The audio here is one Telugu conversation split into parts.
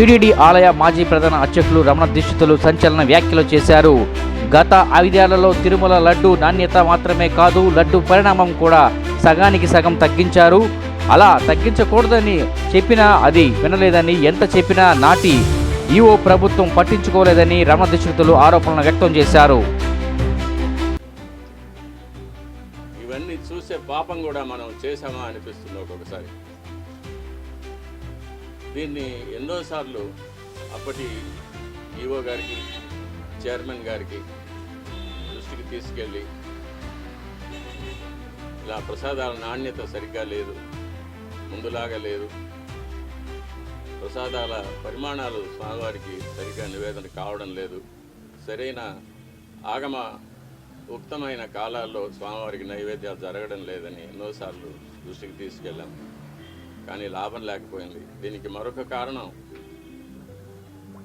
టీడీడీ ఆలయ మాజీ ప్రధాన అర్చకులు రమణ దీక్షితులు సంచలన వ్యాఖ్యలు చేశారు. గత ఐదేళ్ళలో తిరుమల లడ్డు నాణ్యత మాత్రమే కాదు లడ్డు పరిణామం కూడా సగానికి సగం తగ్గించారు. అలా తగ్గించకూడదని చెప్పినా అది వినలేదని ఎంత చెప్పినా నాటి ఈఓ ప్రభుత్వం పట్టించుకోలేదని రమణ దీక్షితులు ఆరోపణలు వ్యక్తం చేశారు. ఇవన్నీ చూసే పాపం కూడా మనం చేశామా అనిపిస్తుంది ఒక్కొక్కసారి దీన్ని ఎన్నోసార్లు అప్పటి ఈఓ గారికి చైర్మన్ గారికి దృష్టికి తీసుకెళ్ళి ఇలా ప్రసాదాల నాణ్యత సరిగ్గా లేదు ముందులాగా లేదు. ప్రసాదాల పరిమాణాలు స్వామివారికి సరిగ్గా నివేదన కావడం లేదు. సరైన ఆగమ ఉక్తమైన కాలాల్లో స్వామివారికి నైవేద్యాలు జరగడం లేదని ఎన్నోసార్లు దృష్టికి తీసుకెళ్ళాం. కానీ లాభం లేకపోయింది. దీనికి మరొక కారణం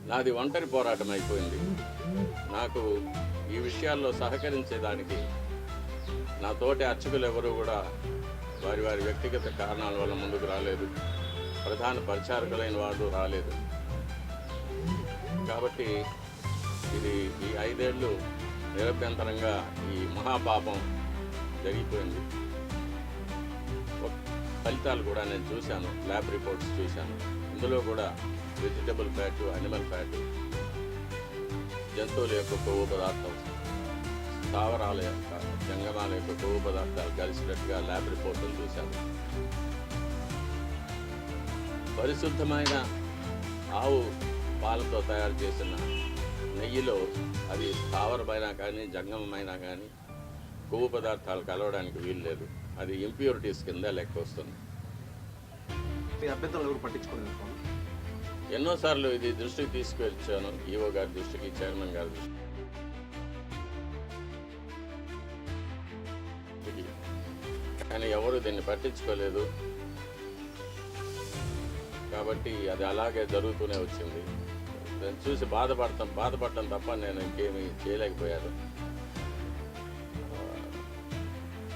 నాది ఒంటరి పోరాటం అయిపోయింది. నాకు ఈ విషయాల్లో సహకరించేదానికి నా తోటి అర్చకులు ఎవరు కూడా వారి వారి వ్యక్తిగత కారణాల వల్ల ముందుకు రాలేదు. ప్రధాన పరిచారకులైన వారు రాలేదు. కాబట్టి ఇది ఈ ఐదేళ్ళు నిరభ్యంతరంగా ఈ మహాపాపం జరిగిపోయింది. ఫలితాలు కూడా నేను చూశాను ల్యాబ్ రిపోర్ట్స్ చూశాను. ఇందులో కూడా వెజిటబుల్ ఫ్యాట్ అనిమల్ ఫ్యాట్ జంతువుల యొక్క కొవ్వు పదార్థం స్థావరాల యొక్క జంగమాల యొక్క కొవ్వు పదార్థాలు కలిసినట్టుగా ల్యాబ్ రిపోర్టులు చూశాను. పరిశుద్ధమైన ఆవు పాలతో తయారు చేసిన నెయ్యిలో అది స్థావరమైనా కానీ జంగమైనా కానీ కొవ్వు పదార్థాలు కలవడానికి వీలు లేదు. అది ఇంప్యూరిటీస్ కింద లెక్క వస్తుంది. ఎన్నోసార్లు ఇది దృష్టికి తీసుకొచ్చాను ఈఓ గారి దృష్టికి చైర్మన్ గారి దృష్టికి. కానీ ఎవరు దీన్ని పట్టించుకోలేదు. కాబట్టి అది అలాగే జరుగుతూనే వచ్చింది. దాన్ని చూసి బాధపడతాం బాధపడటం తప్ప నేను ఇంకేమీ చేయలేకపోయాను.